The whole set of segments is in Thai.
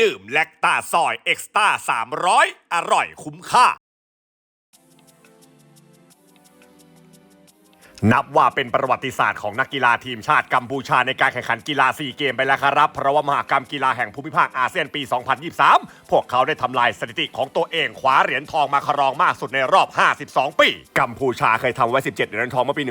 ดื่มแลคตาซอยเอ็กซ์ตา300 อร่อยคุ้มค่า นับว่าเป็นประวัติศาสตร์ของนักกีฬาทีมชาติกัมพูชาในการแข่งขันกีฬาซีเกมไปแล้วครับ เพราะว่ามหากรรมกีฬาแห่งภูมิภาคอาเซียนปี 2023 พวกเขาได้ทำลายสถิติของตัวเองคว้าเหรียญทองมาครองมากสุดในรอบ 52 ปี กัมพูชาเคยทำไว้ 17 เหรียญทองเมื่อปี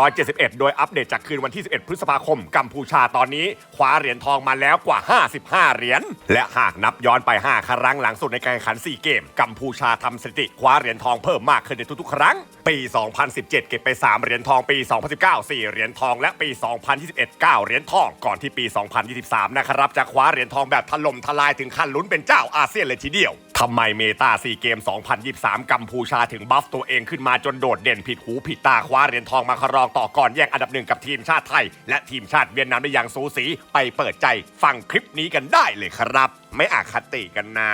1971 โดยอัปเดตจากคืนวันที่ 11 พฤษภาคม กัมพูชาตอนนี้คว้าเหรียญทองมาแล้วกว่า 55 เหรียญ และหากนับย้อนไป 5 ครั้งหลังสุดในการแข่งขันซีเกม กัมพูชาทำสถิติคว้าเหรียญทองเพิ่มมากขึ้นในทุกๆ ครั้ง ปี 2017 เก็บไป 3 เหรียญทองปี 2019 4 เหรียญทองและปี 2021 9 เหรียญทองก่อนที่ปี 2023 นะครับ จะคว้าเหรียญทองแบบถล่มทลายถึงขั้นลุ้นเป็นเจ้าอาเซียนเลยทีเดียวทำไมเมตาซีเกม 2023 กัมพูชาถึงบัฟตัวเองขึ้นมาจนโดดเด่นผิดหูผิดตาคว้าเหรียญทองมาครองต่อก่อนแย่งอันดับหนึ่งกับทีมชาติไทย และทีมชาติเวียดนามได้อย่างสูสีไปเปิดใจฟังคลิปนี้กันได้เลยครับ ไม่อาคติกันนะ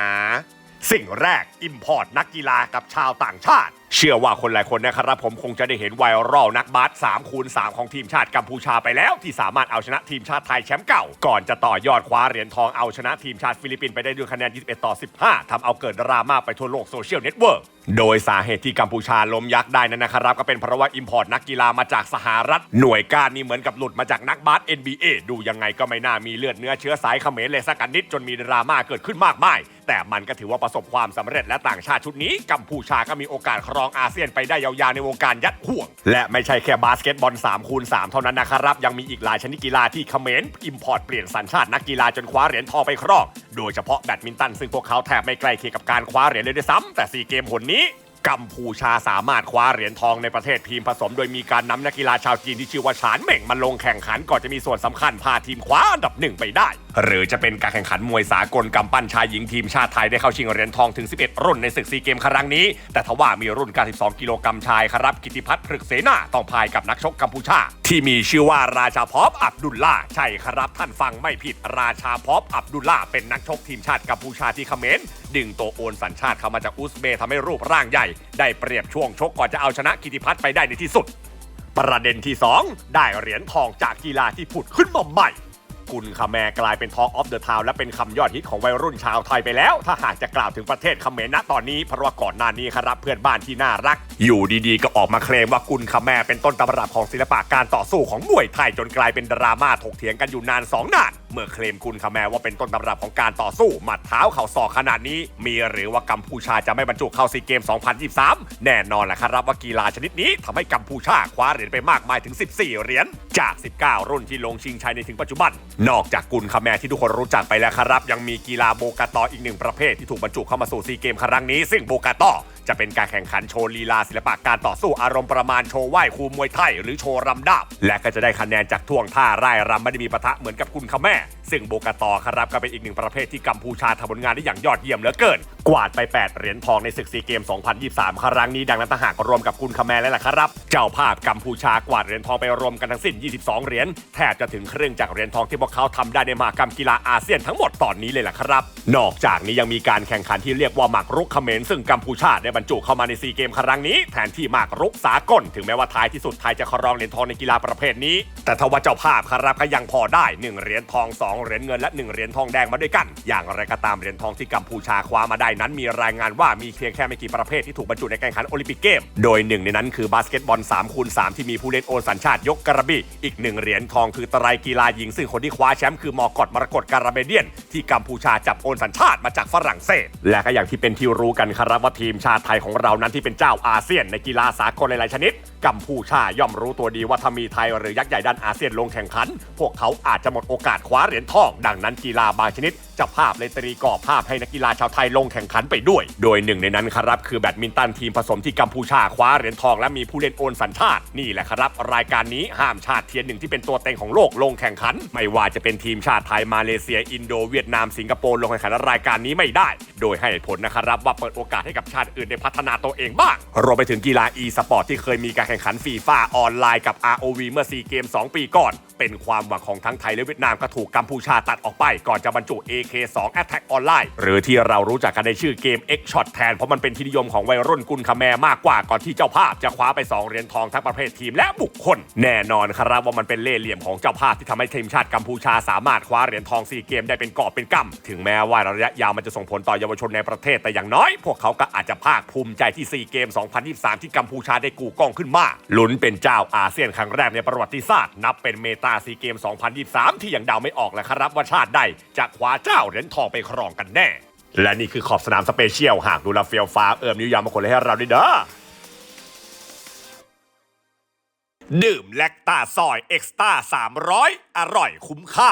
สิ่งแรกอิมพอร์ตนักกีฬากับชาวต่างชาติ เชื่อว่าคนหลายคนนะครับผมคงจะได้เห็นไวรัลนักบาส3คูณ3ของทีมชาติกัมพูชาไปแล้ว ที่สามารถเอาชนะทีมชาติไทยแชมป์เก่า ก่อนจะต่อยอดคว้าเหรียญทองเอาชนะทีมชาติฟิลิปปินส์ไปได้ด้วยคะแนน 21 ต่อ 15ทำเอาเกิดดราม่าไปทั่วโลกโซเชียลเน็ตเวิร์กโดยสาเหตุที่กัมพูชาล้มยักษ์ได้นั้นนะครับ ก็เป็นเพราะว่าอิมพอร์ตนักกีฬามาจากสหรัฐ หน่วยการนี้เหมือนกับหลุดมาจากนักบาส NBA ดูยังไงก็ไม่น่ามีเลือดเนื้อเชื้อสายเขมรเลยสักกันนิดจนมีดราม่าเกิดขึ้นมากมาย แต่มันก็ถือว่าประสบความสำเร็จและต่างชาติชุดนี้กัมพูชาก็มีโอกาสครองอาเซียนไปได้ยาวๆในวงการยัดห่วง และไม่ใช่แค่บาสเกตบอล3คูณ3เท่านั้นนะครับ ยังมีอีกหลายชนิดกีฬาที่เขมรอิมพอร์ตเปลี่ยนสัญชาตินักกีฬาจนคว้าเหรียญทองไปครองโดยเฉพาะแบดมินตันซึ่งพวกเขาแทบไม่ใกล้เคียงกับการคว้าเหรียญเลยด้วยซ้ำแต่ซีเกมหนนี้ กัมพูชาสามารถคว้าเหรียญทองในประเทศทีมผสม โดยมีการนำนักกีฬาชาวจีนที่ชื่อว่าฉานเหม่งมาลงแข่งขันก่อนจะมีส่วนสำคัญพาทีมคว้าอันดับหนึ่งไปได้ หรือจะเป็นการแข่งขันมวยสากลกำปั้นชายหญิงทีมชาติไทยได้เข้าชิงเหรียญทองถึง 11 รุ่นในศึกซีเกมครั้งนี้ แต่ทว่ามีรุ่น 92 กิโลกรัมชายครับกิติพัฒน์พฤกเสนาต้องพายกับนักชกกัมพูชา ที่มีชื่อว่าราชาพอบอับดุลลาใช่ครับท่านฟังไม่ผิดราชาพอบอับดุลลาเป็นนักชกทีมชาติกัมพูชาที่เขมร ดึงตัวโอนสัญชาติเข้ามาจากอุซเบย์ทำให้รูปร่างใหญ่ ได้เปรียบช่วงชกก่อนจะเอาชนะกิติพัฒน์ไปได้ในที่สุด ประเด็นที่ 2 ได้เหรียญทองจากกีฬาที่ผุดขึ้นมาใหม่กุลคาแมกลายเป็นทอ l ออฟเดอะทาวและเป็นคำยอดฮิตของวัยรุ่นชาวไทยไปแล้ว ถ้าหากจะกล่าวถึงประเทศเขมรณตอนนี้เพราะว่าก่อนหน้านี้ครับเพื่อนบ้านที่น่ารัก อยู่ดีๆ ก็ออกมาเคลมว่ากุลคาแมเป็นต้นตำรับของศิลปะการต่อสู้ของมวยไทยจนกลายเป็นดราม่าถกเถียงกันอยู่นานสองนาน เมื่อเคลมกุลคาแมว่าเป็นต้นตำรับของการต่อสู้หมัดเท้าเข่าศอกขนาดนี้ มีหรือว่ากัมพูชาจะไม่บรรจุเข้าซีเกม 2023 แน่นอนแหละครับว่ากีฬาชนิดนี้ทำให้กัมพูชาคว้าเหรียญไปมากมายถึง 14 เหรียญจาก 19 รุ่นที่ลงชิงชัยในถึงปัจจุบัน นอกจากกุลคาแมที่ทุกคนรู้จักไปแล้วครับ ยังมีกีฬาโบกาตออีกหนึ่งประเภทที่ถูกบรรจุเข้ามาสู่ซีเกมครั้งนี้ ซึ่งโบกาตอ จะเป็นการแข่งขันโชว์ลีลาศิลปะการต่อสู้อารมณ์ประมาณโชว์ไหว้ครูมวยไทยหรือโชว์รำดาบ และก็จะได้คะแนนจากท่วงท่าไร่รำไม่ได้มีปะทะเหมือนกับกุลคาแม่ ซึ่งโบกตอครับก็เป็นอีกหนึ่งประเภทที่กัมพูชาทำผลงานได้อย่างยอดเยี่ยมเหลือเกิน กวาดไป 8 เหรียญทองในศึกซีเกม 2023 ครั้งนี้ดังนั้นถ้าหากรวมกับกุลคาแม่แล้วล่ะครับ เจ้าภาพกัมพูชากวาดเหรียญทองไปรวมกันทั้งสิ้น 22 เหรียญแทบจะถึงครึ่งจากเหรียญทองที่พวกเขาทำได้ในมหากรรมกีฬาอาเซียนทั้งหมดตอนนี้เลยล่ะครับ นอกจากนี้ยังมีการแข่งขันที่เรียกว่าหมากรุกเขมรซึ่งกัมพูชาได้บรรจุเข้ามาในซีเกมครั้งนี้แทนที่มากรุกสากลถึงแม้ว่าท้ายที่สุดไทยจะครองเหรียญทองในกีฬาประเภทนี้ แต่ทว่าเจ้าภาพครับก็ยังพอได้ 1 เหรียญทอง 2 เหรียญเงินและ 1 เหรียญทองแดงมาด้วยกัน อย่างไรก็ตามเหรียญทองที่กัมพูชาคว้ามาได้นั้นมีรายงานว่ามีเพียงแค่ไม่กี่ประเภทที่ถูกบรรจุในการแข่งขันโอลิมปิกเกม โดยหนึ่งในนั้นคือบาสเกตบอล3คูณ3ที่มีผู้เล่นโอนสัญชาติยกกระบี่อีกหนึ่งเหรียญทองคือไตรกีฬาหญิงซึ่งคนที่คว้าแชมป์คือมอกอดมรกตการาเบเดียน ที่กัมพูชาจับโอนสัญชาติมาจากฝรั่งเศส และก็อย่างที่เป็นที่รู้กันครับว่าทีมชาติไทยของเรานั้นที่เป็นเจ้าอาเซียนในกีฬาสากลหลายๆชนิด กัมพูชาย่อมรู้ตัวดีว่าถ้ามีไทยหรือยักษ์ใหญ่ด้านอาเซียนลงแข่งขัน พวกเขาอาจจะหมดโอกาสคว้าเหรียญทอง ดังนั้นกีฬาบางชนิดจะภาพเลยตรีก่อภาพให้นักกีฬาชาวไทยลงแข่งขันไปด้วย โดยหนึ่งในนั้นครับคือแบดมินตันทีมผสมที่กัมพูชาคว้าเหรียญทองและมีผู้เล่นโอนสัญชาติ นี่แหละครับ รายการนี้ห้ามชาติเทียนหนึ่งที่เป็นตัวเต็งของโลกลงแข่งขัน ไม่ว่าจะเป็นทีมชาติไทยมาเลเซีย อินโดเวียดนามสิงคโปร์ลงแข่งขันรายการนี้ไม่ได้ โดยให้ผลนะครับว่าเปิดโอกาสให้กับชาติอื่นได้พัฒนาตัวเองบ้างรวมไปถึงกีฬา e สปอร์ตที่เคยมีการแข่งขันฟีฟ่าออนไลน์กับ ROV เมื่อ 4 เกม 2 ปีก่อน เป็นความหวังของทั้งไทยและเวียดนามก็ถูกกัมพูชาตัดออกไป ก่อนจะบรรจุ AK2 Attack Online หรือที่เรารู้จักกันในชื่อเกม X Shot แทน เพราะมันเป็นที่นิยมของวัยรุ่นกุนคาแมมากกว่าก่อนที่เจ้าภาพจะคว้าไป 2เหรียญทองทั้งประเภททีมและบุคคล แน่นอนครับว่ามันเป็นเล่ห์เหลี่ยมของเจ้าภาพที่ทำให้ทีมชาติกัมพูชาสามารถคว้าเหรียญทองซีเกมได้เป็นกอบเป็นกำถึงแม้ว่าระยะยาวมันจะส่งผลต่อเยาวชนในประเทศแต่อย่างน้อย พวกเขาก็อาจจะภาคภูมิใจที่ซีเกม 2023 ที่กัมพูชาได้กู่กล้องขึ้นมาลุ้นเป็นเจ้าอาเซียนครั้งแรกในประวัติศาสตร์นับเป็นเมตาซีเกม 2023 ที่ยังเดาไม่ออกเละครับว่าชาติใดจะคว้าเจ้าเหรียญทองไปครองกันแน่ และนี่คือขอบสนามสเปเชียล หากดูแลเฟียลฟ้าเอิมนิวยามมาคนเลยให้เราด้วยเด้อดื่มแลคตาซอยเอ็กซ์ตา300 อร่อยคุ้มค่า